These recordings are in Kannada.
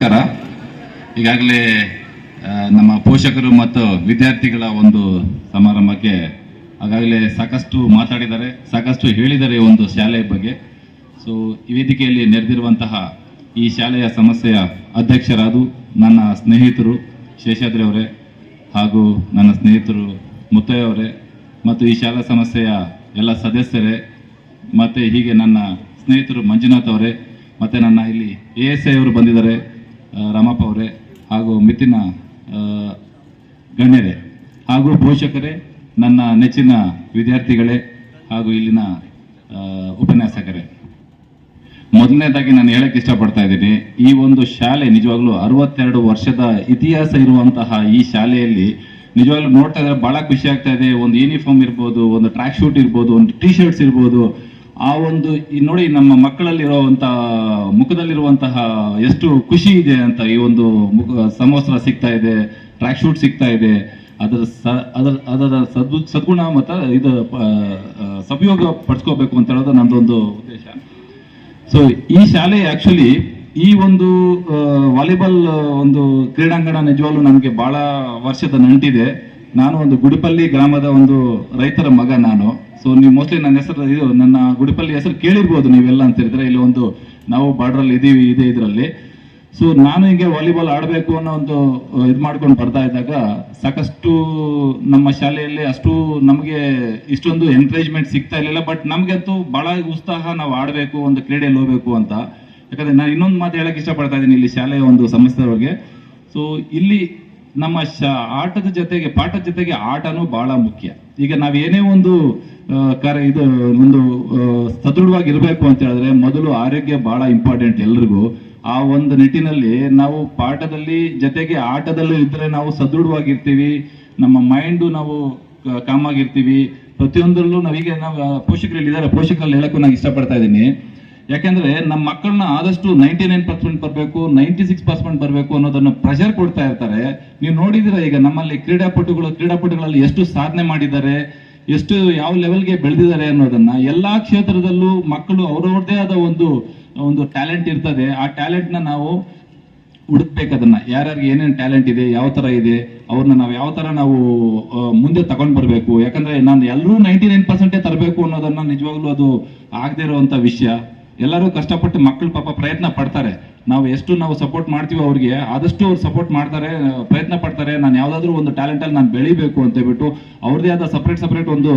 ನಮಸ್ಕಾರ. ಈಗಾಗಲೇ ನಮ್ಮ ಪೋಷಕರು ಮತ್ತು ವಿದ್ಯಾರ್ಥಿಗಳ ಒಂದು ಸಮಾರಂಭಕ್ಕೆ ಆಗಾಗಲೇ ಸಾಕಷ್ಟು ಮಾತಾಡಿದ್ದಾರೆ, ಸಾಕಷ್ಟು ಹೇಳಿದ್ದಾರೆ ಒಂದು ಶಾಲೆಯ ಬಗ್ಗೆ. ಸೊ ಈ ವೇದಿಕೆಯಲ್ಲಿ ನೆರೆದಿರುವಂತಹ ಈ ಶಾಲೆಯ ಸಮಸ್ಯೆಯ ಅಧ್ಯಕ್ಷರಾದು ನನ್ನ ಸ್ನೇಹಿತರು ಶೇಷಾದ್ರಿ ಅವರೇ ಹಾಗೂ ನನ್ನ ಸ್ನೇಹಿತರು ಮುತ್ತಯ್ಯ ಅವರೇ ಮತ್ತು ಈ ಶಾಲಾ ಸಮಸ್ಯೆಯ ಎಲ್ಲ ಸದಸ್ಯರೇ ಮತ್ತು ಹೀಗೆ ನನ್ನ ಸ್ನೇಹಿತರು ಮಂಜುನಾಥ್ ಅವರೇ ಮತ್ತು ನನ್ನ ಇಲ್ಲಿ ಎ ಎಸ್ ಐ ಅವರು ಬಂದಿದ್ದಾರೆ. ರಾಮಪ್ಪ ಅವರೇ ಹಾಗೂ ಮಿತಿನ ಆ, ಗಣ್ಯರೇ ಹಾಗೂ ಪೋಷಕರೇ ನನ್ನ ನೆಚ್ಚಿನ ವಿದ್ಯಾರ್ಥಿಗಳೇ ಹಾಗೂ ಇಲ್ಲಿನ ಉಪನ್ಯಾಸಕರೇ. ಮೊದಲನೇದಾಗಿ ನಾನು ಹೇಳಕ್ಕೆ ಇಷ್ಟಪಡ್ತಾ ಇದ್ದೀನಿ ಈ ಒಂದು ಶಾಲೆ ನಿಜವಾಗ್ಲೂ ಅರವತ್ತೆರಡು ವರ್ಷದ ಇತಿಹಾಸ ಇರುವಂತಹ ಈ ಶಾಲೆಯಲ್ಲಿ ನಿಜವಾಗ್ಲೂ ನೋಡ್ತಾ ಇದ್ರೆ ಬಹಳ ಖುಷಿ ಆಗ್ತಾ ಇದೆ. ಒಂದು ಯೂನಿಫಾರ್ಮ್ ಇರ್ಬೋದು ಒಂದು ಟ್ರ್ಯಾಕ್ ಶೂಟ್ ಇರ್ಬೋದು ಒಂದು ಟಿ ಶರ್ಟ್ಸ್ ಇರ್ಬೋದು ಆ ಒಂದು ಈ ನೋಡಿ ನಮ್ಮ ಮಕ್ಕಳಲ್ಲಿರುವಂತಹ, ಮುಖದಲ್ಲಿರುವಂತಹ ಎಷ್ಟು ಖುಷಿ ಇದೆ ಅಂತ ಈ ಒಂದು ಮುಖ ಸಮವಸ್ತ್ರ ಸಿಗ್ತಾ ಇದೆ ಟ್ರ್ಯಾಕ್ ಶೂಟ್ ಸಿಗ್ತಾ ಇದೆ. ಅದರ ಸ, ಅದರ ಅದರ ಸದ್ ಸದ್ಗುಣ ಮತ್ತು ಇದು ಸದುಪಯೋಗ ಪಡಿಸ್ಕೋಬೇಕು ಅಂತ ಹೇಳೋದು ನಮ್ಮದೊಂದು ಉದ್ದೇಶ. ಸೊ ಈ ಶಾಲೆ ಆ್ಯಕ್ಚುಲಿ ಈ ಒಂದು ವಾಲಿಬಾಲ್ ಒಂದು ಕ್ರೀಡಾಂಗಣ ನಿಜವಾಗ್ಲೂ ನಮಗೆ ಭಾಳ ವರ್ಷದ ನಂಟಿದೆ. ನಾನು ಒಂದು ಗುಡಿಪಲ್ಲಿ ಗ್ರಾಮದ ಒಂದು ರೈತರ ಮಗ ನಾನು. ಸೊ ನೀವು ಮೋಸ್ಟ್ಲಿ ನನ್ನ ಹೆಸರು, ಇದು ನನ್ನ ಗುಡಿಪಲ್ಲಿ ಹೆಸರು ಕೇಳಿರ್ಬೋದು ನೀವೆಲ್ಲ ಅಂತ ಹೇಳಿದ್ರೆ. ಇಲ್ಲಿ ಒಂದು ನಾವು ಬಾರ್ಡ್ರಲ್ಲಿ ಇದ್ದೀವಿ ಇದೆ ಇದರಲ್ಲಿ. ಸೊ ನಾನು ಹಿಂಗೆ ವಾಲಿಬಾಲ್ ಆಡಬೇಕು ಅನ್ನೋ ಒಂದು ಇದು ಮಾಡ್ಕೊಂಡು ಬರ್ತಾ ಇದ್ದಾಗ ಸಾಕಷ್ಟು ನಮ್ಮ ಶಾಲೆಯಲ್ಲಿ ಅಷ್ಟು ನಮಗೆ ಇಷ್ಟೊಂದು ಎನ್ಕರೇಜ್ಮೆಂಟ್ ಸಿಗ್ತಾ ಇರಲಿಲ್ಲ. ಬಟ್ ನಮಗಂತೂ ಭಾಳ ಉತ್ಸಾಹ ನಾವು ಆಡಬೇಕು, ಒಂದು ಕ್ರೀಡೆಯಲ್ಲಿ ಹೋಗ್ಬೇಕು ಅಂತ. ಯಾಕಂದರೆ ನಾನು ಇನ್ನೊಂದು ಮಾತು ಹೇಳೋಕ್ಕೆ ಇಷ್ಟಪಡ್ತಾ ಇದ್ದೀನಿ ಇಲ್ಲಿ ಶಾಲೆಯ ಒಂದು ಸಂಸ್ಥೆ ಬಗ್ಗೆ ಸೊ ಇಲ್ಲಿ ನಮ್ಮ ಶ, ಆಟದ ಜೊತೆಗೆ, ಪಾಠದ ಜೊತೆಗೆ ಆಟನೂ ಬಹಳ ಮುಖ್ಯ. ಈಗ ನಾವು ಏನೇ ಒಂದು ಕರೆ, ಇದು, ಒಂದು ಸದೃಢವಾಗಿ ಇರಬೇಕು ಅಂತ ಹೇಳಿದ್ರೆ ಮೊದಲು ಆರೋಗ್ಯ ಬಹಳ ಇಂಪಾರ್ಟೆಂಟ್ ಎಲ್ರಿಗೂ. ಆ ಒಂದು ನಿಟ್ಟಿನಲ್ಲಿ ನಾವು ಪಾಠದಲ್ಲಿ ಜೊತೆಗೆ ಆಟದಲ್ಲೂ ಇದ್ರೆ ನಾವು ಸದೃಢವಾಗಿರ್ತೀವಿ. ನಮ್ಮ ಮೈಂಡು ನಾವು ಕಾಮ್ ಕಾಮಾಗಿರ್ತೀವಿ. ಪ್ರತಿಯೊಂದರಲ್ಲೂ ನಾವೀಗ ನಾವು ಪೋಷಕರಲ್ಲಿ ಇದ್ದಾರೆ. ಪೋಷಕರಲ್ಲಿ ಹೇಳಕ್ಕೂ ನಾನು ಇಷ್ಟಪಡ್ತಾ ಇದ್ದೀನಿ. ಯಾಕೆಂದ್ರೆ ನಮ್ಮ ಮಕ್ಕಳನ್ನ ಆದಷ್ಟು ನೈಂಟಿ ನೈನ್ ಪರ್ಸೆಂಟ್ ಬರಬೇಕು ನೈಂಟಿ ಸಿಕ್ಸ್ ಪರ್ಸೆಂಟ್ ಬರಬೇಕು ಅನ್ನೋದನ್ನ ಪ್ರೆಷರ್ ಕೊಡ್ತಾ ಇರ್ತಾರೆ. ನೀವು ನೋಡಿದಿರ ಈಗ ನಮ್ಮಲ್ಲಿ ಕ್ರೀಡಾಪಟುಗಳು, ಕ್ರೀಡಾಪಟುಗಳಲ್ಲಿ ಎಷ್ಟು ಸಾಧನೆ ಮಾಡಿದ್ದಾರೆ, ಎಷ್ಟು ಯಾವ ಲೆವೆಲ್ಗೆ ಬೆಳೆದಿದ್ದಾರೆ ಅನ್ನೋದನ್ನ. ಎಲ್ಲಾ ಕ್ಷೇತ್ರದಲ್ಲೂ ಮಕ್ಕಳು ಅವ್ರವ್ರದೇ ಆದ ಒಂದು ಒಂದು ಟ್ಯಾಲೆಂಟ್ ಇರ್ತದೆ. ಆ ಟ್ಯಾಲೆಂಟ್ನ ನಾವು ಹುಡುಕ್ಬೇಕು ಅದನ್ನ. ಯಾರ್ಯಾರಿಗೆ ಏನೇನು ಟ್ಯಾಲೆಂಟ್ ಇದೆ, ಯಾವ ತರ ಇದೆ, ಅವ್ರನ್ನ ನಾವು ಯಾವ ತರ ನಾವು ಮುಂದೆ ತಗೊಂಡ್ ಬರ್ಬೇಕು. ಯಾಕಂದ್ರೆ ನಾನು ಎಲ್ಲರೂ ನೈಂಟಿ ನೈನ್ ಪರ್ಸೆಂಟೇ ತರಬೇಕು ಅನ್ನೋದನ್ನ ನಿಜವಾಗ್ಲೂ ಅದು ಆಗದೆ ಇರುವಂತ ವಿಷಯ. ಎಲ್ಲರೂ ಕಷ್ಟಪಟ್ಟು ಮಕ್ಕಳು ಪಾಪ ಪ್ರಯತ್ನ ಪಡ್ತಾರೆ. ನಾವು ಎಷ್ಟು ನಾವು ಸಪೋರ್ಟ್ ಮಾಡ್ತೀವಿ ಅವ್ರಿಗೆ, ಆದಷ್ಟು ಅವ್ರು ಸಪೋರ್ಟ್ ಮಾಡ್ತಾರೆ, ಪ್ರಯತ್ನ ಪಡ್ತಾರೆ. ನಾನು ಯಾವುದಾದ್ರೂ ಒಂದು ಟ್ಯಾಲೆಂಟ್ ಅಲ್ಲಿ ನಾನು ಬೆಳಿಬೇಕು ಅಂತ ಹೇಳ್ಬಿಟ್ಟು ಅವ್ರದೇ ಆದ ಸಪ್ರೇಟ್ ಸಪ್ರೇಟ್ ಒಂದು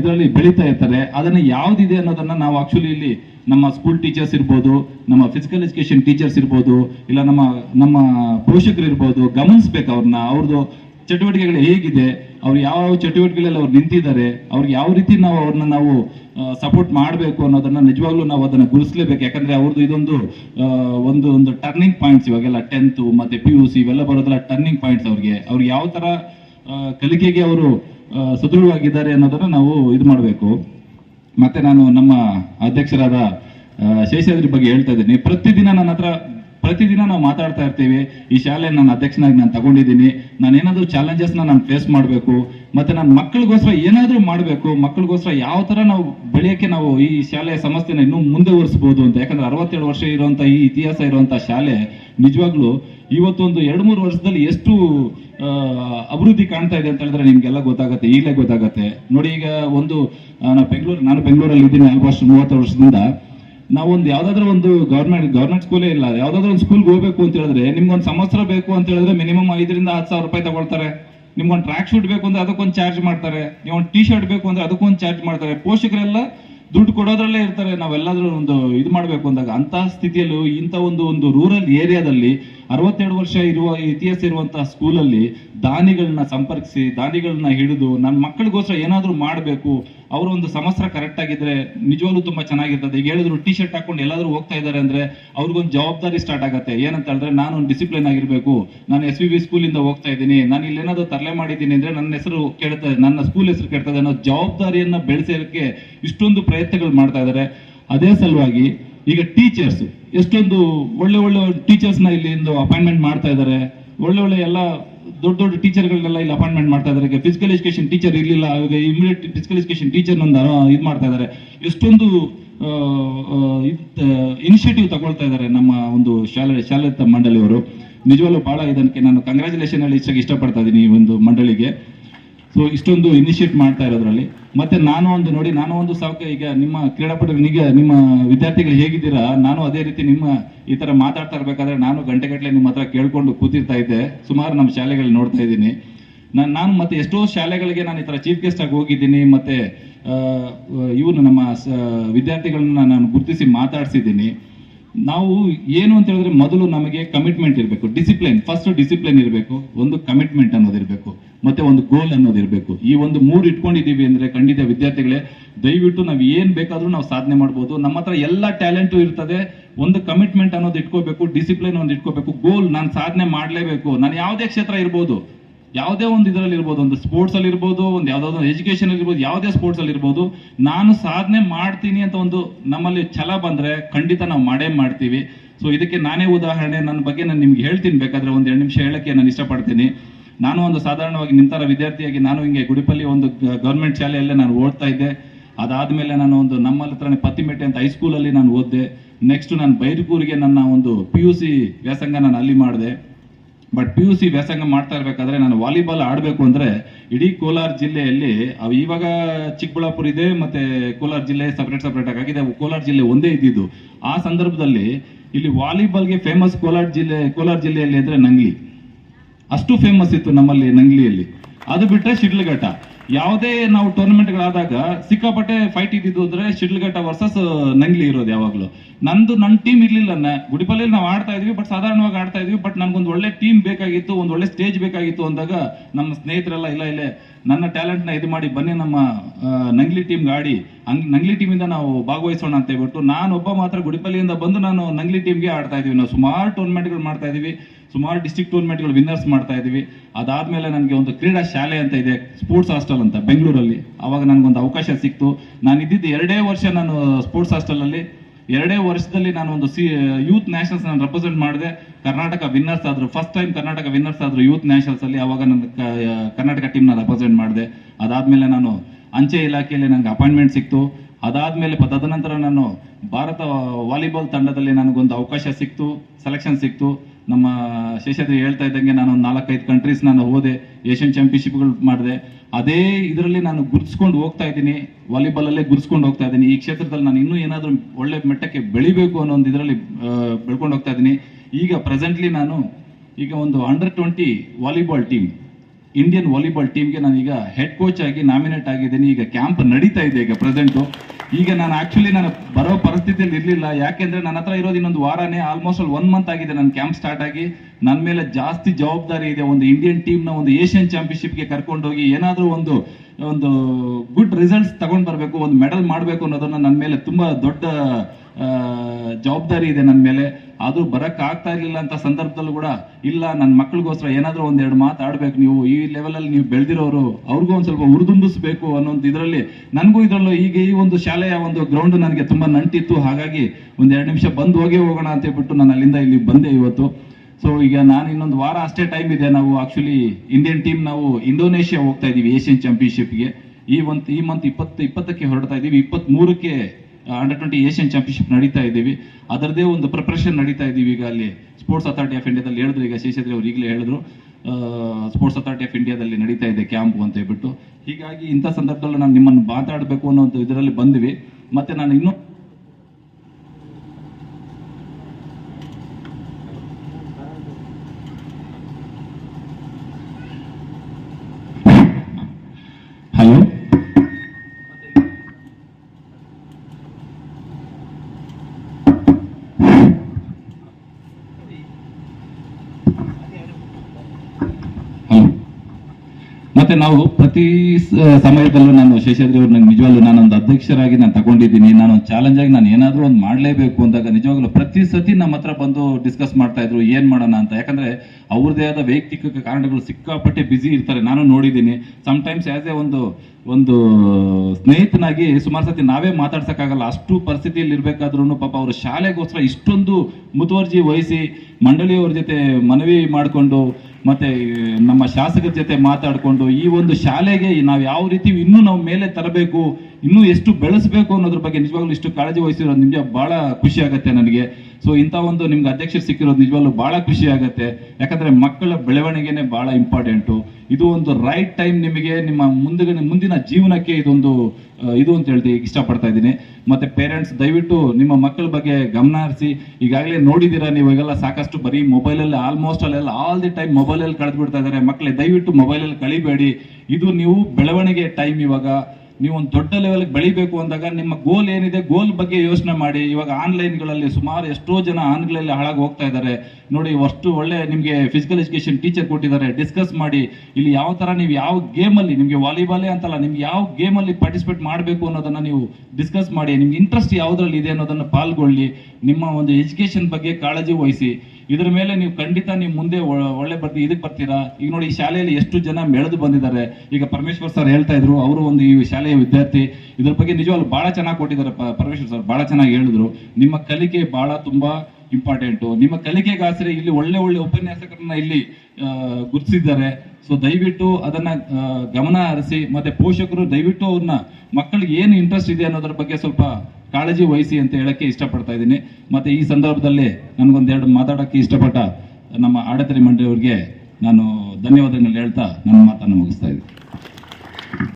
ಇದರಲ್ಲಿ ಬೆಳೀತಾ ಇರ್ತಾರೆ. ಅದನ್ನ ಯಾವ್ದಿದೆ ಅನ್ನೋದನ್ನ ನಾವು ಆಕ್ಚುಲಿ ಇಲ್ಲಿ ನಮ್ಮ ಸ್ಕೂಲ್ ಟೀಚರ್ಸ್ ಇರ್ಬೋದು, ನಮ್ಮ ಫಿಸಿಕಲ್ ಎಜುಕೇಶನ್ ಟೀಚರ್ಸ್ ಇರ್ಬೋದು, ಇಲ್ಲ ನಮ್ಮ ನಮ್ಮ ಪೋಷಕರು ಇರ್ಬೋದು, ಗಮನಿಸ್ಬೇಕು ಅವ್ರನ್ನ. ಅವ್ರದ್ದು ಚಟುವಟಿಕೆಗಳು ಹೇಗಿದೆ, ಅವ್ರು ಯಾವ ಚಟುವಟಿಕೆಗಳಲ್ಲಿ ಅವ್ರು ನಿಂತಿದ್ದಾರೆ, ಅವ್ರಿಗೆ ಯಾವ ರೀತಿ ನಾವು ಅವ್ರನ್ನ ನಾವು ಸಪೋರ್ಟ್ ಮಾಡಬೇಕು ಅನ್ನೋದನ್ನ ನಿಜವಾಗ್ಲೂ ನಾವು ಅದನ್ನ ಗುರುಸ್ಲೇಬೇಕು. ಯಾಕಂದ್ರೆ ಅವ್ರದ್ದು ಇದೊಂದು ಒಂದು ಒಂದು ಟರ್ನಿಂಗ್ ಪಾಯಿಂಟ್ಸ್ ಇವಾಗೆಲ್ಲ ಟೆಂತ್ ಮತ್ತೆ ಪಿ ಯು ಸಿ ಇವೆಲ್ಲ ಬರೋದಲ್ಲ ಟರ್ನಿಂಗ್ ಪಾಯಿಂಟ್ಸ್ ಅವ್ರಿಗೆ. ಅವ್ರಿಗೆ ಯಾವ ತರ ಕಲಿಕೆಗೆ ಅವರು ಸದೃಢವಾಗಿದ್ದಾರೆ ಅನ್ನೋದನ್ನ ನಾವು ಇದು ಮಾಡಬೇಕು. ಮತ್ತೆ ನಾನು ನಮ್ಮ ಅಧ್ಯಕ್ಷರಾದ ಶೇಷಾದ್ರಿ ಬಗ್ಗೆ ಹೇಳ್ತಾ ಇದ್ದೀನಿ. ಪ್ರತಿದಿನ ನನ್ನ ಹತ್ರ ಪ್ರತಿದಿನ ನಾವು ಮಾತಾಡ್ತಾ ಇರ್ತೀವಿ. ಈ ಶಾಲೆ ನನ್ನ ಅಧ್ಯಕ್ಷನಾಗಿ ನಾನು ತಗೊಂಡಿದ್ದೀನಿ. ನಾನು ಏನಾದರೂ ಚಾಲೆಂಜಸ್ನ ನಾನು ಫೇಸ್ ಮಾಡಬೇಕು. ಮತ್ತೆ ನನ್ನ ಮಕ್ಕಳಿಗೋಸ್ಕರ ಏನಾದರೂ ಮಾಡಬೇಕು. ಮಕ್ಕಳಿಗೋಸ್ಕರ ಯಾವ ತರ ನಾವು ಬೆಳೆಯೋಕ್ಕೆ ನಾವು ಈ ಶಾಲೆಯ ಸಮಸ್ಯೆನ ಇನ್ನೂ ಮುಂದೆ ಒರೆಸ್ಬೋದು ಅಂತ. ಯಾಕಂದ್ರೆ ಅರವತ್ತೇಳು ವರ್ಷ ಇರುವಂಥ ಈ ಇತಿಹಾಸ ಇರುವಂಥ ಶಾಲೆ ನಿಜವಾಗ್ಲೂ ಇವತ್ತೊಂದು ಎರಡು ಮೂರು ವರ್ಷದಲ್ಲಿ ಎಷ್ಟು ಅಭಿವೃದ್ಧಿ ಕಾಣ್ತಾ ಇದೆ ಅಂತ ಹೇಳಿದ್ರೆ ನಿಮಗೆಲ್ಲ ಗೊತ್ತಾಗುತ್ತೆ. ಈಗಲೇ ಗೊತ್ತಾಗುತ್ತೆ. ನೋಡಿ ಈಗ ಒಂದು ನಾನು ಬೆಂಗಳೂರು, ನಾನು ಬೆಂಗಳೂರಲ್ಲಿ ಇದ್ದೀನಿ ಆಲ್ಮೋಸ್ಟ್ ಮೂವತ್ತು ವರ್ಷದಿಂದ. ನಾವೊಂದು ಯಾವ್ದಾದ್ರು ಒಂದು ಗೌರ್ಮೆಂಟ್ ಗೌರ್ಮೆಂಟ್ ಸ್ಕೂಲೇ ಇಲ್ಲ, ಯಾವ್ದಾದ್ರು ಒಂದು ಸ್ಕೂಲ್ಗೆ ಹೋಗ್ಬೇಕು ಅಂತ ಹೇಳಿದ್ರೆ ನಿಮ್ಗೊಂದು ಸಂವತ್ಸರ ಬೇಕು ಅಂತ ಹೇಳಿದ್ರೆ ಮಿನಿಮಮ್ ಐದರಿಂದ ಹತ್ತು ಸಾವಿರ ರೂಪಾಯಿ ತಗೊಳ್ತಾರೆ. ನಿಮ್ಗೊಂದು ಟ್ರ್ಯಾಕ್ ಶೂಟ್ ಬೇಕು ಅಂದ್ರೆ ಅದಕ್ಕೊಂದು ಚಾರ್ಜ್ ಮಾಡ್ತಾರೆ. ನೀವೊಂದು ಟಿ ಶರ್ಟ್ ಬೇಕು ಅಂದ್ರೆ ಅದಕ್ಕೊಂದು ಚಾರ್ಜ್ ಮಾಡ್ತಾರೆ. ಪೋಷಕರೆಲ್ಲ ದುಡ್ಡು ಕೊಡೋದ್ರಲ್ಲೇ ಇರ್ತಾರೆ. ನಾವೆಲ್ಲಾದ್ರೂ ಒಂದು ಇದು ಮಾಡಬೇಕು ಅಂದಾಗ ಅಂತಹ ಸ್ಥಿತಿಯಲ್ಲೂ ಇಂಥ ಒಂದು ಒಂದು ರೂರಲ್ ಏರಿಯಾದಲ್ಲಿ ಅರವತ್ತೆರಡು ವರ್ಷ ಇರುವ ಇತಿಹಾಸ ಇರುವಂತಹ ಸ್ಕೂಲಲ್ಲಿ ದಾನಿಗಳನ್ನ ಸಂಪರ್ಕಿಸಿ, ದಾನಿಗಳನ್ನ ಹಿಡಿದು ನನ್ನ ಮಕ್ಕಳಿಗೋಸ್ಕರ ಏನಾದರೂ ಮಾಡಬೇಕು, ಅವರ ಒಂದು ಸಮಸ್ಯೆ ಕರೆಕ್ಟ್ ಆಗಿದ್ರೆ ನಿಜವಾಗ್ಲೂ ತುಂಬಾ ಚೆನ್ನಾಗಿರ್ತದೆ. ಈಗ ಹೇಳಿದ್ರು ಟಿ ಶರ್ಟ್ ಹಾಕೊಂಡು ಎಲ್ಲಾದ್ರೂ ಹೋಗ್ತಾ ಇದ್ದಾರೆ ಅಂದ್ರೆ ಅವ್ರಿಗೊಂದು ಜವಾಬ್ದಾರಿ ಸ್ಟಾರ್ಟ್ ಆಗುತ್ತೆ. ಏನಂತ ಹೇಳಿದ್ರೆ ನಾನು ಒಂದು ಡಿಸಿಪ್ಲಿನ್ ಆಗಿರ್ಬೇಕು. ನಾನು ಎಸ್ ವಿ ಬಿ ಸ್ಕೂಲಿಂದ ಹೋಗ್ತಾ ಇದ್ದೀನಿ. ನಾನು ಇಲ್ಲೇನಾದರೂ ತರಲೆ ಮಾಡಿದ್ದೀನಿ ಅಂದ್ರೆ ನನ್ನ ಹೆಸರು ಕೇಳ್ತಾ, ನನ್ನ ಸ್ಕೂಲ್ ಹೆಸರು ಇದೆ ಅನ್ನೋ ಜವಾಬ್ದಾರಿಯನ್ನ ಬೆಳೆಸೋದಕ್ಕೆ ಇಷ್ಟೊಂದು ಪ್ರಯತ್ನಗಳು ಮಾಡ್ತಾ ಇದ್ದಾರೆ. ಅದೇ ಸಲುವಾಗಿ ಈಗ ಟೀಚರ್ಸ್ ಎಷ್ಟೊಂದು ಒಳ್ಳೆ ಒಳ್ಳೆ ಟೀಚರ್ಸ್ನ ಇಲ್ಲಿ ಒಂದು ಅಪಾಯಿಂಟ್ಮೆಂಟ್ ಮಾಡ್ತಾ ಇದ್ದಾರೆ ಒಳ್ಳೆ ಒಳ್ಳೆ ಎಲ್ಲ ದೊಡ್ಡ ದೊಡ್ಡ ಟೀಚರ್ಗಳನ್ನೆಲ್ಲ ಇಲ್ಲಿ ಅಪಾಯಿಂಟ್ಮೆಂಟ್ ಮಾಡ್ತಾ ಇದ್ದಾರೆ ಈಗ ಫಿಸಿಕಲ್ ಎಜುಕೇಶನ್ ಟೀಚರ್ ಇರಲಿಲ್ಲ ಇಮಿಡಿಯೇಟ್ ಫಿಸಿಕಲ್ ಎಜುಕೇಶನ್ ಟೀಚರ್ ಇದು ಮಾಡ್ತಾ ಇದ್ದಾರೆ ಎಷ್ಟೊಂದು ಇನಿಷಿಯೇಟಿವ್ ತಗೊಳ್ತಾ ಇದ್ದಾರೆ ನಮ್ಮ ಒಂದು ಶಾಲೆ ಶಾಲೆ ಮಂಡಳಿಯವರು. ನಿಜವಲ್ಲೂ ಬಹಳ ಇದಕ್ಕೆ ನಾನು ಕಂಗ್ರ್ಯಾಚುಲೇಷನ್ ಹೇಳಿ ಇಷ್ಟ ಇಷ್ಟಪಡ್ತಾ ಇದ್ದೀನಿ ಈ ಒಂದು ಮಂಡಳಿಗೆ. ಸೊ ಇಷ್ಟೊಂದು ಇನಿಷಿಯೇಟ್ ಮಾಡ್ತಾ ಇರೋದ್ರಲ್ಲಿ. ಮತ್ತೆ ನಾನು ಒಂದು ನೋಡಿ, ನಾನು ಒಂದು ಸಾವಕ್ಕೆ ಈಗ ನಿಮ್ಮ ಕ್ರೀಡಾಪಟುಗಳಿಗೆ ನಿಮ್ಮ ವಿದ್ಯಾರ್ಥಿಗಳು ಹೇಗಿದ್ದೀರಾ? ನಾನು ಅದೇ ರೀತಿ ನಿಮ್ಮ ಈ ತರ ಮಾತಾಡ್ತಾ ಇರ್ಬೇಕಾದ್ರೆ ನಾನು ಗಂಟೆಗಟ್ಟಲೆ ನಿಮ್ಮ ಹತ್ರ ಕೇಳ್ಕೊಂಡು ಕೂತಿರ್ತಾ ಇದ್ದೆ. ಸುಮಾರು ನಮ್ಮ ಶಾಲೆಗಳಲ್ಲಿ ನೋಡ್ತಾ ಇದ್ದೀನಿ. ನಾನು ನಾನು ಮತ್ತೆ ಎಷ್ಟೋ ಶಾಲೆಗಳಿಗೆ ನಾನು ಈ ತರ ಚೀಫ್ ಗೆಸ್ಟ್ ಆಗಿ ಹೋಗಿದ್ದೀನಿ. ಮತ್ತೆ ಇವನು ನಮ್ಮ ವಿದ್ಯಾರ್ಥಿಗಳನ್ನ ನಾನು ಗುರುತಿಸಿ ಮಾತಾಡ್ಸಿದ್ದೀನಿ. ನಾವು ಏನು ಅಂತ ಹೇಳಿದ್ರೆ ಮೊದಲು ನಮಗೆ ಕಮಿಟ್ಮೆಂಟ್ ಇರಬೇಕು. ಡಿಸಿಪ್ಲಿನ್ ಫಸ್ಟ್ ಡಿಸಿಪ್ಲಿನ್ ಇರಬೇಕು. ಒಂದು ಕಮಿಟ್ಮೆಂಟ್ ಅನ್ನೋದಿರಬೇಕು ಮತ್ತೆ ಒಂದು ಗೋಲ್ ಅನ್ನೋದಿರಬೇಕು ಈ ಒಂದು ಮೂರು ಇಟ್ಕೊಂಡಿದ್ದೀವಿ ಅಂದ್ರೆ ಖಂಡಿತ ವಿದ್ಯಾರ್ಥಿಗಳೇ, ದಯವಿಟ್ಟು ನಾವು ಏನು ಬೇಕಾದರೂ ನಾವು ಸಾಧನೆ ಮಾಡ್ಬೋದು. ನಮ್ಮ ಹತ್ರ ಎಲ್ಲ ಟ್ಯಾಲೆಂಟು ಇರ್ತದೆ. ಒಂದು ಕಮಿಟ್ಮೆಂಟ್ ಅನ್ನೋದು ಇಟ್ಕೋಬೇಕು ಡಿಸಿಪ್ಲಿನ್ ಒಂದು ಇಟ್ಕೋಬೇಕು ಗೋಲ್ ನಾನು ಸಾಧನೆ ಮಾಡಲೇಬೇಕು. ನಾನು ಯಾವುದೇ ಕ್ಷೇತ್ರ ಇರ್ಬೋದು. ಯಾವುದೇ ಒಂದು ಇದರಲ್ಲಿ ಇರ್ಬೋದು, ಒಂದು ಸ್ಪೋರ್ಟ್ಸ್ ಅಲ್ಲಿ ಇರ್ಬೋದು, ಒಂದು ಯಾವ್ದಾದ್ರು ಎಜುಕೇಶನ್ ಇರ್ಬೋದು, ಯಾವುದೇ ಸ್ಪೋರ್ಟ್ಸ್ ಅಲ್ಲಿ ಇರ್ಬೋದು, ನಾನು ಸಾಧನೆ ಮಾಡ್ತೀನಿ ಅಂತ ಒಂದು ನಮ್ಮಲ್ಲಿ ಛಲ ಬಂದ್ರೆ ಖಂಡಿತ ನಾವು ಮಾಡೇ ಮಾಡ್ತೀವಿ. ಸೊ ಇದಕ್ಕೆ ನಾನೇ ಉದಾಹರಣೆ, ನನ್ನ ಬಗ್ಗೆ ನಾನು ನಿಮ್ಗೆ ಹೇಳ್ತೀನಿ, ಬೇಕಾದ್ರೆ ಒಂದು ಎರಡು ನಿಮಿಷ ಹೇಳಕ್ಕೆ ನಾನು ಇಷ್ಟಪಡ್ತೀನಿ. ನಾನು ಒಂದು ಸಾಧಾರಣವಾಗಿ ನಿಂತರ ವಿದ್ಯಾರ್ಥಿಯಾಗಿ, ನಾನು ಹಿಂಗೆ ಗುಡಿಪಲ್ಲಿ ಒಂದು ಗೌರ್ಮೆಂಟ್ ಶಾಲೆಯಲ್ಲೇ ನಾನು ಓದ್ತಾ ಇದ್ದೆ. ಅದಾದ್ಮೇಲೆ ನಾನು ಒಂದು ನಮ್ಮಲ್ಲಿ ಹತ್ರನೇ ಪತ್ತಿಮೆಟ್ಟೆ ಅಂತ ಹೈಸ್ಕೂಲಲ್ಲಿ ನಾನು ಓದಿದೆ. ನೆಕ್ಸ್ಟ್ ನಾನು ಬೈರ್ಕೂರಿಗೆ ನನ್ನ ಒಂದು ಪಿ ಯು ಸಿ ವ್ಯಾಸಂಗ ನಾನು ಅಲ್ಲಿ ಮಾಡಿದೆ. ಬಟ್ ಪಿ ಯು ಸಿ ವ್ಯಾಸಂಗ ಮಾಡ್ತಾ ಇರ್ಬೇಕಾದ್ರೆ ನಾನು ವಾಲಿಬಾಲ್ ಆಡಬೇಕು ಅಂದ್ರೆ ಇಡೀ ಕೋಲಾರ ಜಿಲ್ಲೆಯಲ್ಲಿ ಇವಾಗ ಚಿಕ್ಕಬಳ್ಳಾಪುರ ಇದೆ, ಮತ್ತೆ ಕೋಲಾರ ಜಿಲ್ಲೆ ಸಪರೇಟ್ ಸಪರೇಟ್ ಆಗಿದೆ. ಕೋಲಾರ ಜಿಲ್ಲೆ ಒಂದೇ ಇದ್ದಿದ್ದು. ಆ ಸಂದರ್ಭದಲ್ಲಿ ಇಲ್ಲಿ ವಾಲಿಬಾಲ್ಗೆ ಫೇಮಸ್ ಕೋಲಾರ ಜಿಲ್ಲೆ, ಕೋಲಾರ ಜಿಲ್ಲೆಯಲ್ಲಿ ಅಂದ್ರೆ ನಂಗ್ಲಿ. ಅಷ್ಟು ಫೇಮಸ್ ಇತ್ತು ನಮ್ಮಲ್ಲಿ ನಂಗ್ಲಿಯಲ್ಲಿ. ಅದು ಬಿಟ್ಟರೆ ಶಿಡ್ಲಘಟ್ಟ. ಯಾವುದೇ ನಾವು ಟೂರ್ನಮೆಂಟ್ಗಳಾದಾಗ ಸಿಕ್ಕಾಪಟ್ಟೆ ಫೈಟ್ ಇದ್ದಿದ್ದು ಅಂದ್ರೆ ಶಿಡ್ಲಘಟ್ಟ ವರ್ಸಸ್ ನಂಗ್ಲಿ ಇರೋದು ಯಾವಾಗಲೂ. ನಂದು ನನ್ನ ಟೀಮ್ ಇರಲಿಲ್ಲ ಗುಡಿಪಲ್ಲಿ ನಾವು ಆಡ್ತಾ ಇದ್ವಿ ಬಟ್ ಸಾಧಾರಣವಾಗಿ ಆಡ್ತಾ ಇದ್ವಿ ಬಟ್ ನನ್ಗೊಂದು ಒಳ್ಳೆ ಟೀಮ್ ಬೇಕಾಗಿತ್ತು, ಒಂದು ಒಳ್ಳೆ ಸ್ಟೇಜ್ ಬೇಕಾಗಿತ್ತು ಅಂದಾಗ ನಮ್ಮ ಸ್ನೇಹಿತರೆಲ್ಲ, ಇಲ್ಲ, ಇಲ್ಲೇ, ನನ್ನ ಟ್ಯಾಲೆಂಟ್ನ ಇದು ಮಾಡಿ ಬನ್ನಿ ನಮ್ಮ ನಂಗ್ಲಿ ಟೀಮ್ ಗಾಡಿ ಹಂಗ್, ನಂಗ್ಲಿ ಟೀಮಿಂದ ನಾವು ಭಾಗವಹಿಸೋಣ ಅಂತ ಹೇಳ್ಬಿಟ್ಟು ನಾನು ಒಬ್ಬ ಮಾತ್ರ ಗುಡಿಪಲ್ಲಿಯಿಂದ ಬಂದು ನಾನು ನಂಗ್ಲಿ ಟೀಮ್ಗೆ ಆಡ್ತಾ ಇದೀವಿ. ನಾವು ಸುಮಾರು ಟೂರ್ನಮೆಂಟ್ಗಳು ಮಾಡ್ತಾ ಇದೀವಿ. ಸುಮಾರು ಡಿಸ್ಟ್ರಿಕ್ಟ್ ಟೂರ್ನಮೆಂಟ್ಗಳು ವಿನ್ನರ್ಸ್ ಮಾಡ್ತಾ ಇದ್ದೀವಿ. ಅದಾದ್ಮೇಲೆ ನನಗೆ ಒಂದು ಕ್ರೀಡಾ ಶಾಲೆ ಅಂತ ಇದೆ ಸ್ಪೋರ್ಟ್ಸ್ ಹಾಸ್ಟೆಲ್ ಅಂತ ಬೆಂಗಳೂರಲ್ಲಿ. ಆವಾಗ ನನಗೊಂದು ಅವಕಾಶ ಸಿಕ್ತು. ನಾನು ಇದ್ದಿದ್ದು ಎರಡೇ ವರ್ಷ ನಾನು ಸ್ಪೋರ್ಟ್ಸ್ ಹಾಸ್ಟೆಲಲ್ಲಿ ಎರಡೇ ವರ್ಷದಲ್ಲಿ ನಾನು ಒಂದು ಸಿ ಯೂತ್ ನ್ಯಾಷನಲ್ಸ್ ನಾನು ರೆಪ್ರೆಸೆಂಟ್ ಮಾಡಿದೆ. ಕರ್ನಾಟಕ ವಿನ್ನರ್ಸ್ ಆದ್ರು ಫಸ್ಟ್ ಟೈಮ್ ಕರ್ನಾಟಕ ವಿನ್ನರ್ಸ್ ಆದ್ರು ಯೂತ್ ನ್ಯಾಷನಲ್ಸ್ ಅಲ್ಲಿ ಅವಾಗ ನನ್ನ ಕರ್ನಾಟಕ ಟೀಮ್ನ ರೆಪ್ರೆಸೆಂಟ್ ಮಾಡಿದೆ. ಅದಾದ್ಮೇಲೆ ನಾನು ಅಂಚೆ ಇಲಾಖೆಯಲ್ಲಿ ನನಗೆ ಅಪಾಯಿಂಟ್ಮೆಂಟ್ ಸಿಕ್ತು. ಅದಾದ್ಮೇಲೆ ತದನಂತರ ನಾನು ಭಾರತ ವಾಲಿಬಾಲ್ ತಂಡದಲ್ಲಿ ನನಗೊಂದು ಅವಕಾಶ ಸಿಕ್ತು ಸೆಲೆಕ್ಷನ್ ಸಿಕ್ತು. ನಮ್ಮ ಶೇಷಾದ್ರಿ ಹೇಳ್ತಾ ಇದ್ದಂಗೆ ನಾನು ಒಂದು ನಾಲ್ಕೈದು ಕಂಟ್ರೀಸ್ ನಾನು ಹೋದೆ ಏಷ್ಯನ್ ಚಾಂಪಿಯನ್ಶಿಪ್ಗಳು ಮಾಡಿದೆ. ಅದೇ ಇದರಲ್ಲಿ ನಾನು ಗುರ್ಸ್ಕೊಂಡು ಹೋಗ್ತಾ ಇದ್ದೀನಿ ವಾಲಿಬಾಲ್ ಅಲ್ಲೇ ಗುರ್ಸ್ಕೊಂಡು ಹೋಗ್ತಾ ಇದ್ದೀನಿ. ಈ ಕ್ಷೇತ್ರದಲ್ಲಿ ನಾನು ಇನ್ನೂ ಏನಾದರೂ ಒಳ್ಳೆ ಮಟ್ಟಕ್ಕೆ ಬೆಳಿಬೇಕು ಅನ್ನೋ ಒಂದು ಇದರಲ್ಲಿ ಬೆಳ್ಕೊಂಡು ಹೋಗ್ತಾ ಇದ್ದೀನಿ. ಈಗ ಪ್ರೆಸೆಂಟ್ಲಿ ನಾನು ಈಗ ಒಂದು under twenty volleyball team Indian volleyball ಟೀಮ್ಗೆ ನಾನು ಈಗ ಹೆಡ್ ಕೋಚ್ ಆಗಿ ನಾಮಿನೇಟ್ ಆಗಿದ್ದೀನಿ. ಈಗ ಕ್ಯಾಂಪ್ ನಡೀತಾ ಇದೆ ಈಗ ಪ್ರೆಸೆಂಟು ಈಗ ನಾನು ಆಕ್ಚುಲಿ ನಾನು ಬರೋ ಪರಿಸ್ಥಿತಿಯಲ್ಲಿ ಇರಲಿಲ್ಲ. ಯಾಕೆಂದ್ರೆ ನನ್ನ ಹತ್ರ ಇರೋದು ಇನ್ನೊಂದು ವಾರನೇ ಆಲ್ಮೋಸ್ಟ್ ಅಲ್ಲಿ ಒನ್ ಮಂತ್ ಆಗಿದೆ ನನ್ನ ಕ್ಯಾಂಪ್ ಸ್ಟಾರ್ಟ್ ಆಗಿ. ನನ್ನ ಮೇಲೆ ಜಾಸ್ತಿ ಜವಾಬ್ದಾರಿ ಇದೆ. ಒಂದು ಇಂಡಿಯನ್ ಟೀಮ್ನ ಒಂದು ಏಷ್ಯನ್ ಚಾಂಪಿಯನ್ಶಿಪ್ಗೆ ಕರ್ಕೊಂಡೋಗಿ ಏನಾದರೂ ಒಂದು ಒಂದು ಗುಡ್ ರಿಸಲ್ಟ್ಸ್ ತಗೊಂಡ್ ಬರಬೇಕು, ಒಂದು ಮೆಡಲ್ ಮಾಡಬೇಕು ಅನ್ನೋದನ್ನ ನನ್ನ ಮೇಲೆ ತುಂಬಾ ದೊಡ್ಡ ಜವಾಬ್ದಾರಿ ಇದೆ ನನ್ನ ಮೇಲೆ. ಅದು ಬರಕ್ ಆಗ್ತಾ ಇರ್ಲಿಲ್ಲ ಅಂತ ಸಂದರ್ಭದಲ್ಲೂ ಕೂಡ ಇಲ್ಲ ನನ್ನ ಮಕ್ಳಿಗೋಸ್ಕರ ಏನಾದರೂ ಒಂದೆರಡು ಮಾತು ಆಡ್ಬೇಕು, ನೀವು ಈ ಲೆವೆಲಲ್ಲಿ ನೀವು ಬೆಳೆದಿರೋರು, ಅವ್ರಿಗೂ ಒಂದ್ ಸ್ವಲ್ಪ ಹುರಿದುಂಬಿಸ್ಬೇಕು ಅನ್ನೋ ಒಂದು ಇದರಲ್ಲಿ ನನಗೂ ಇದರಲ್ಲೂ ಈಗ ಈ ಒಂದು ಶಾಲೆಯ ಒಂದು ಗ್ರೌಂಡ್ ನನಗೆ ತುಂಬಾ ನಂಟಿತ್ತು. ಹಾಗಾಗಿ ಒಂದ್ ಎರಡು ನಿಮಿಷ ಬಂದು ಹೋಗೇ ಹೋಗೋಣ ಅಂತ ಹೇಳ್ಬಿಟ್ಟು ನಾನು ಅಲ್ಲಿಂದ ಇಲ್ಲಿ ಬಂದೆ ಇವತ್ತು. ಸೊ ಈಗ ನಾನು ಇನ್ನೊಂದು ವಾರ ಅಷ್ಟೇ ಟೈಮ್ ಇದೆ. ನಾವು ಆಕ್ಚುಲಿ ಇಂಡಿಯನ್ ಟೀಮ್ ನಾವು ಇಂಡೋನೇಷ್ಯಾ ಹೋಗ್ತಾ ಇದೀವಿ ಏಷ್ಯನ್ ಚಾಂಪಿಯನ್ಶಿಪ್ಗೆ ಈ ಮಂತ್ ಈ ಮಂತ್ ಇಪ್ಪತ್ತು, ಇಪ್ಪತ್ತಕ್ಕೆ ಹೊರಡ್ತಾ ಇದೀವಿ ಇಪ್ಪತ್ತ್ ಮೂರಕ್ಕೆ ಅಂಡರ್ ಟ್ವೆಂಟಿ ಏಷ್ಯನ್ ಚಾಂಪಿಯನ್ಶಿಪ್ ನಡೀತಾ ಇದ್ದೀವಿ. ಅದರದೇ ಒಂದು ಪ್ರಿಪ್ರೇಷನ್ ನಡೀತಾ ಇದೀವಿ ಈಗ ಅಲ್ಲಿ. ಸ್ಪೋರ್ಟ್ಸ್ ಅಥಾರಿಟಿ ಆಫ್ ಇಂಡಿಯಾದಲ್ಲಿ ಹೇಳಿದ್ರು, ಈಗ ಶೇಷಾದ್ರಿ ಅವ್ರು ಈಗಲೇ ಹೇಳಿದ್ರು. ಸ್ಪೋರ್ಟ್ಸ್ ಅಥಾರಿಟಿ ಆಫ್ ಇಂಡಿಯಾದಲ್ಲಿ ನಡೀತಾ ಇದೆ ಕ್ಯಾಂಪ್ ಅಂತ ಹೇಳ್ಬಿಟ್ಟು. ಹೀಗಾಗಿ ಇಂಥ ಸಂದರ್ಭದಲ್ಲಿ ನಾನು ನಿಮ್ಮನ್ನು ಮಾತಾಡಬೇಕು ಅನ್ನೋ ಇದರಲ್ಲಿ ಬಂದ್ವಿ. ಮತ್ತೆ ನಾನು ಇನ್ನೂ ನಾವು ಪ್ರತಿ ಸಮಯದಲ್ಲೂ ನಾನು ಶೇಷಾದ್ರಿ ಅವ್ರು ನಂಗೆ ನಿಜವಾಗ್ಲೂ ನಾನೊಂದು ಅಧ್ಯಕ್ಷರಾಗಿ ನಾನು ತಗೊಂಡಿದ್ದೀನಿ. ನಾನು ಚಾಲೆಂಜ್ ಆಗಿ ನಾನು ಏನಾದರೂ ಒಂದು ಮಾಡಲೇಬೇಕು ಅಂದಾಗ ನಿಜವಾಗ್ಲೂ ಪ್ರತಿ ಸತಿ ನಮ್ಮ ಹತ್ರ ಬಂದು ಡಿಸ್ಕಸ್ ಮಾಡ್ತಾ ಇದ್ರು, ಏನ್ ಮಾಡೋಣ ಅಂತ. ಯಾಕಂದ್ರೆ ಅವ್ರದೇ ಆದ ವೈಯಕ್ತಿಕ ಕಾರಣಗಳು ಸಿಕ್ಕಾಪಟ್ಟೆ ಬಿಸಿ ಇರ್ತಾರೆ. ನಾನು ನೋಡಿದ್ದೀನಿ. ಟೈಮ್ಸ್ ಆ್ಯಸ್ ಎ ಒಂದು ಒಂದು ಸ್ನೇಹಿತನಾಗಿ ಸುಮಾರು ಸತಿ ನಾವೇ ಮಾತಾಡ್ಸೋಕ್ಕಾಗಲ್ಲ. ಅಷ್ಟು ಪರಿಸ್ಥಿತಿಯಲ್ಲಿ ಇರಬೇಕಾದ್ರೂ ಪಾಪ ಅವರು ಶಾಲೆಗೋಸ್ಕರ ಇಷ್ಟೊಂದು ಮುತುವರ್ಜಿ ವಹಿಸಿ, ಮಂಡಳಿಯವ್ರ ಜೊತೆ ಮನವಿ ಮಾಡಿಕೊಂಡು ಮತ್ತೆ ನಮ್ಮ ಶಾಸಕರ ಜೊತೆ ಮಾತಾಡಿಕೊಂಡು ಈ ಒಂದು ಶಾಲೆಗೆ ನಾವು ಯಾವ ರೀತಿ ಇನ್ನೂ ನಾವು ಮೇಲೆ ತರಬೇಕು, ಇನ್ನೂ ಎಷ್ಟು ಬೆಳೆಸಬೇಕು ಅನ್ನೋದ್ರ ಬಗ್ಗೆ ನಿಜವಾಗ್ಲೂ ಇಷ್ಟು ಕಾಳಜಿ ವಹಿಸಿರೋದು ನಿಮಗೆ ಬಹಳ ಖುಷಿ ಆಗುತ್ತೆ ನನಗೆ. ಸೊ ಇಂಥ ಒಂದು ನಿಮ್ಗೆ ಅಧ್ಯಕ್ಷರು ಸಿಕ್ಕಿರೋದು ನಿಜವಾಗ್ಲೂ ಬಹಳ ಖುಷಿ ಆಗುತ್ತೆ. ಯಾಕಂದ್ರೆ ಮಕ್ಕಳ ಬೆಳವಣಿಗೆನೆ ಬಹಳ ಇಂಪಾರ್ಟೆಂಟು ಇದು ಒಂದು ರೈಟ್ ಟೈಮ್ ನಿಮಗೆ ನಿಮ್ಮ ಮುಂದಿನ ಮುಂದಿನ ಜೀವನಕ್ಕೆ ಇದೊಂದು ಇದು ಅಂತ ಹೇಳ್ತಿ ಇಷ್ಟಪಡ್ತಾ ಇದ್ದೀನಿ. ಮತ್ತೆ ಪೇರೆಂಟ್ಸ್ ದಯವಿಟ್ಟು ನಿಮ್ಮ ಮಕ್ಕಳ ಬಗ್ಗೆ ಗಮನ ಹರಿಸಿ. ಈಗಾಗಲೇ ನೋಡಿದ್ದೀರಾ ನೀವು ಸಾಕಷ್ಟು ಬರೀ ಮೊಬೈಲಲ್ಲಿ ಆಲ್ಮೋಸ್ಟ್ ಅಲ್ಲೆಲ್ಲ ಆಲ್ ದಿ ಟೈಮ್ ಮೊಬೈಲಲ್ಲಿ ಕಳೆದು ಬಿಡ್ತಾ ಇದ್ದಾರೆ. ಮಕ್ಕಳೇ, ದಯವಿಟ್ಟು ಮೊಬೈಲಲ್ಲಿ ಕಳಿಬೇಡಿ. ಇದು ನೀವು ಬೆಳವಣಿಗೆ ಟೈಮ್ ಇವಾಗ ನೀವು ಒಂದು ದೊಡ್ಡ ಲೆವೆಲ್ಗೆ ಬೆಳಿಬೇಕು ಅಂದಾಗ ನಿಮ್ಮ ಗೋಲ್ ಏನಿದೆ ಗೋಲ್ ಬಗ್ಗೆ ಯೋಚನೆ ಮಾಡಿ. ಇವಾಗ ಆನ್ಲೈನ್ಗಳಲ್ಲಿ ಸುಮಾರು ಎಷ್ಟೋ ಜನ ಆನ್ಗಳಲ್ಲಿ ಹಾಳಾಗಿ ಹೋಗ್ತಾ ಇದ್ದಾರೆ. ನೋಡಿ ಅಷ್ಟು ಒಳ್ಳೆ ನಿಮಗೆ ಫಿಸಿಕಲ್ ಎಜುಕೇಶನ್ ಟೀಚರ್ ಕೊಟ್ಟಿದ್ದಾರೆ. ಡಿಸ್ಕಸ್ ಮಾಡಿ. ಇಲ್ಲಿ ಯಾವ ತರ ನೀವು ಯಾವ ಗೇಮಲ್ಲಿ ನಿಮಗೆ ವಾಲಿಬಾಲೇ ಅಂತಲ್ಲ, ನಿಮ್ಗೆ ಯಾವ ಗೇಮಲ್ಲಿ ಪಾರ್ಟಿಸಿಪೇಟ್ ಮಾಡಬೇಕು ಅನ್ನೋದನ್ನ ನೀವು ಡಿಸ್ಕಸ್ ಮಾಡಿ. ನಿಮ್ಗೆ ಇಂಟ್ರೆಸ್ಟ್ ಯಾವುದ್ರಲ್ಲಿ ಇದೆ ಅನ್ನೋದನ್ನ ಪಾಲ್ಗೊಳ್ಳಿ. ನಿಮ್ಮ ಒಂದು ಎಜುಕೇಶನ್ ಬಗ್ಗೆ ಕಾಳಜಿ ವಹಿಸಿ. ಇದ್ರ ಮೇಲೆ ನೀವು ಖಂಡಿತ ನೀವು ಮುಂದೆ ಒಳ್ಳೆ ಬರ್ತಿ ಇದಕ್ಕೆ ಬರ್ತೀರಾ? ಈಗ ನೋಡಿ ಶಾಲೆಯಲ್ಲಿ ಎಷ್ಟು ಜನ ಬೆಳೆದು ಬಂದಿದ್ದಾರೆ. ಈಗ ಪರಮೇಶ್ವರ್ ಸರ್ ಹೇಳ್ತಾ ಇದ್ರು, ಅವರು ಒಂದು ಈ ಶಾಲೆಯ ವಿದ್ಯಾರ್ಥಿ. ಇದ್ರ ಬಗ್ಗೆ ನಿಜವಾಗ್ಲು ಬಹಳ ಚೆನ್ನಾಗಿ ಕೊಟ್ಟಿದ್ದಾರೆ ಪರಮೇಶ್ವರ್ ಸರ್ ಬಹಳ ಚೆನ್ನಾಗಿ ಹೇಳಿದ್ರು. ನಿಮ್ಮ ಕಲಿಕೆ ಬಹಳ ತುಂಬಾ ಇಂಪಾರ್ಟೆಂಟು ನಿಮ್ಮ ಕಲಿಕೆಗಾಸರೆ ಇಲ್ಲಿ ಒಳ್ಳೆ ಒಳ್ಳೆ ಉಪನ್ಯಾಸಕರನ್ನ ಇಲ್ಲಿ ಗುರುತಿಸಿದ್ದಾರೆ. ಸೊ ದಯವಿಟ್ಟು ಅದನ್ನ ಗಮನ ಹರಿಸಿ, ಮತ್ತೆ ಪೋಷಕರು ದಯವಿಟ್ಟು ಅವ್ರನ್ನ ಮಕ್ಕಳಿಗೆ ಏನು ಇಂಟ್ರೆಸ್ಟ್ ಇದೆ ಅನ್ನೋದ್ರ ಬಗ್ಗೆ ಸ್ವಲ್ಪ ಕಾಳಜಿ ವಹಿಸಿ ಅಂತ ಹೇಳಕ್ಕೆ ಇಷ್ಟಪಡ್ತಾ ಇದ್ದೀನಿ. ಮತ್ತೆ ಈ ಸಂದರ್ಭದಲ್ಲಿ ನನಗೊಂದೆರಡು ಮಾತಾಡಕ್ಕೆ ಇಷ್ಟಪಟ್ಟ ನಮ್ಮ ಆಡಳಿತ ಮಂಡಳಿಯವರಿಗೆ ನಾನು ಧನ್ಯವಾದಗಳು ಹೇಳ್ತಾ ನನ್ನ ಮಾತನ್ನು ಮುಗಿಸ್ತಾ ಇದ್ದೀನಿ.